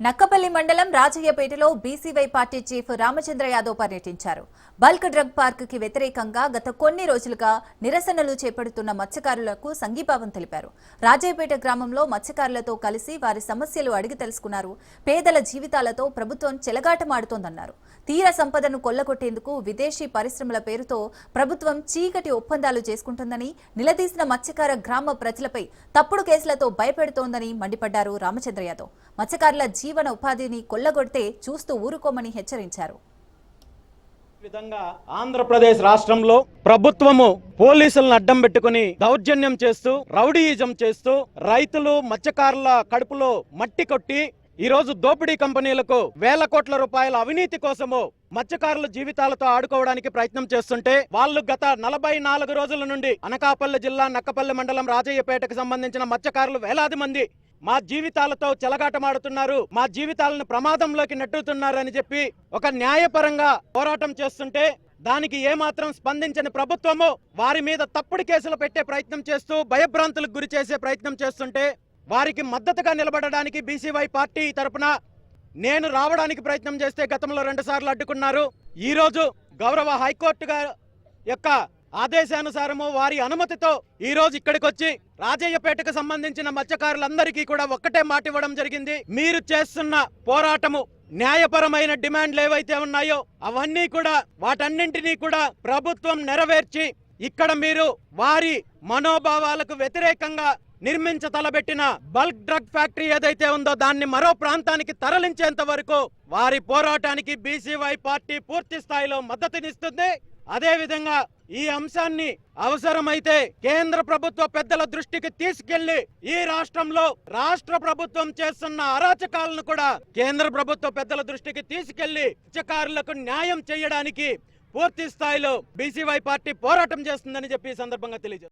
నక్కపల్లి మండలం రాజయ్యపేటలో BCY party chief Ramachandra Yadav పర్యటించారు. Bulk drug పార్క్కి వ్యతిరేకంగా గత కొన్ని రోజులుగా నిరసనలు చేపడుతున్న మత్స్యకారులకు సంఘీభావం తెలిపారు. రాజయ్యపేట గ్రామంలో మత్స్యకారులతో కలిసి వారి సమస్యలు అడిగి తెలుసుకున్నారు. పేదల జీవితాలతో ప్రభుత్వం చెలగాటమాడుతోందన్నారు. తీర సంపదను కొల్లగొట్టేందుకు విదేశీ పరిశ్రమల పేరుతో ప్రభుత్వం చీకటి ఒప్పందాలు చేసుకుంటుందని నిలదీసిన మత్స్యకార గ్రామ ప్రజలపై తప్పుడు కేసులతో భయపెడుతోందని మండిపడ్డారు రామచంద్ర యాదవ్. మత్స్యకారుల జీవన ఉపాధిని కొల్లగొడితే చూస్తూ ఊరుకోమని హెచ్చరించారు. ఈ విధంగా ఆంధ్రప్రదేశ్ రాష్ట్రంలో ప్రభుత్వము పోలీసులను అడ్డం పెట్టుకుని దౌర్జన్యం చేస్తూ రౌడీయిజం చేస్తూ రైతులు మత్స్యకారుల కడుపులో మట్టి కొట్టి ఈ రోజు దోపిడీ కంపెనీలకు వేల కోట్ల రూపాయల అవినీతి కోసము మత్స్యకారుల జీవితాలతో ఆడుకోవడానికి ప్రయత్నం చేస్తుంటే వాళ్ళు గత నలభై నాలుగు రోజుల నుండి అనకాపల్లి జిల్లా నక్కపల్లి మండలం రాజయ్యపేటకు సంబంధించిన మత్స్యకారులు వేలాది మంది మా జీవితాలతో చెలగాటమాడుతున్నారు మా జీవితాలను ప్రమాదంలోకి నెట్టుతున్నారు అని చెప్పి ఒక న్యాయపరంగా పోరాటం చేస్తుంటే దానికి ఏమాత్రం స్పందించని ప్రభుత్వము వారి మీద తప్పుడు కేసులు పెట్టే ప్రయత్నం చేస్తూ భయభ్రాంతులకు గురి చేసే ప్రయత్నం చేస్తుంటే వారికి మద్దతుగా నిలబడడానికి బీసీవై పార్టీ తరపున నేను రావడానికి ప్రయత్నం చేస్తే గతంలో రెండు సార్లు అడ్డుకున్నారు. ఈ రోజు గౌరవ హైకోర్టు యొక్క ఆదేశానుసారము వారి అనుమతితో ఈ రోజు ఇక్కడికి వచ్చి రాజయ్యపేటకు సంబంధించిన మత్స్యకారులందరికీ కూడా ఒక్కటే మాట ఇవ్వడం జరిగింది. మీరు చేస్తున్న పోరాటము న్యాయపరమైన డిమాండ్లు ఏవైతే ఉన్నాయో అవన్నీ కూడా వాటన్నింటినీ కూడా ప్రభుత్వం నెరవేర్చి ఇక్కడ మీరు వారి మనోభావాలకు వ్యతిరేకంగా నిర్మించ తలబెట్టిన బల్క్ డ్రగ్ ఫ్యాక్టరీ ఏదైతే ఉందో దాన్ని మరో ప్రాంతానికి తరలించేంత వరకు వారి పోరాటానికి బీసీవై పార్టీ పూర్తి స్థాయిలో మద్దతునిస్తుంది. అదేవిధంగా ఈ అంశాన్ని అవసరమైతే కేంద్ర ప్రభుత్వ పెద్దల దృష్టికి తీసుకెళ్ళి ఈ రాష్ట్రంలో రాష్ట్ర ప్రభుత్వం చేస్తున్న అరాచకాలను కూడా కేంద్ర ప్రభుత్వ పెద్దల దృష్టికి తీసుకెళ్ళి మత్స్యకారులకు న్యాయం చేయడానికి పూర్తి స్థాయిలో బీసీవై పార్టీ పోరాటం చేస్తుందని చెప్పి ఈ సందర్భంగా తెలియజేస్తారు